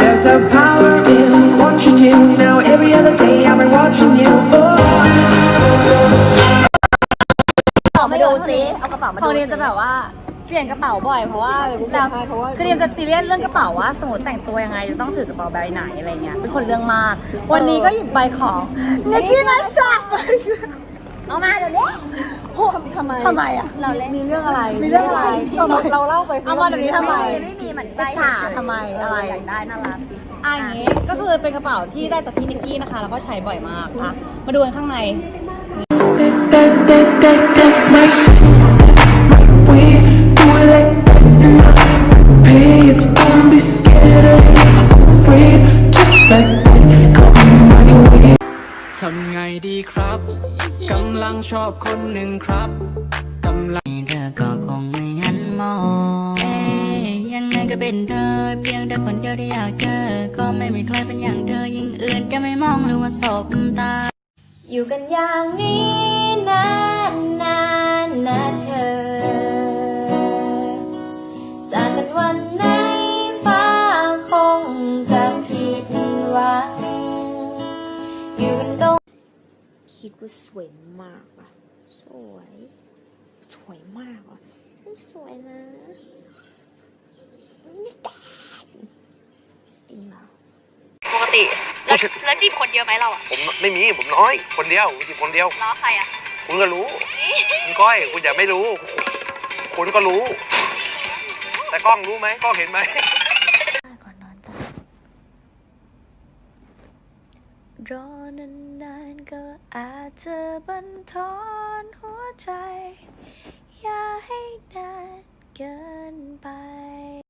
There's a power in what you do. Now every other day I've been watching you. Oh. เอามาดูซิเอากระเป๋ามาขดูองเรียนจะแบบว่าเปลี่ยนกระเป๋าบ่อยเพราะว่าแล้วคือเรียนจะซีเรียสเรื่องกระเป๋าว่าสมมติแต่งตัวยังไงจะต้องถือกระเป๋าใบไหนอะไรเงี้ยเป็นคนเรื่องมาก วันนี้ก็หยิบใบของเนกี้นัชชัก เอามาเดี๋ยวนี้ ทำไมทำไมอะเราเล่น มีเรื่องอะไรมีเรื่องอะไรเราเราเล่าไปเอามาเดี๋ยวนี้ทำไม ไม่มีเหมือนไปฉาทำไมอะไร อยากได้น่ารักสิอะอย่างงี้ก็คือเป็นกระเป๋าที่ได้จากพี่นิกกี้นะคะ แล้วก็ใช้บ่อยมากอะมาดูกันข้างใน That, that, that, that's my, my way. Do it like that. Pay it, don't be scared of afraid. Just like that, come my way. ทำไงดีครับ กำลังชอบคนหนึ่งครับกำลังเธอก็คงไม่หันมองเอ๊ยยังไงก็เป็นเธอ เพียงแต่คนเดียวที่อยากเจอ ก็ไม่มีใครเป็นอย่างเธอยิ่งอื่นจะไม่มองหรือว่าสบตา อยู่กันอย่างนี้นานนานนะเธอ จากกันวันไหนฟ้าคงจะผิดหวังอยู่กันตรง คิดว่าสวยมากอะ สวย สวยมากอะสวยนะนี่แกจริงเหรอปกติแล้วแล้วจีบคนเยอะไหมเราอะผมไม่มีผมน้อย คนเดียวผมจีบคนเดียว ล้อใครอะคุณก็รู้ คุณก้อย คุณอย่าไม่รู้ คุณก็รู้ แต่กล้องรู้ไหมกล้องเห็นไหม ก่อนนอนจ้ะ รอนานๆก็อาจจะบันทอนหัวใจ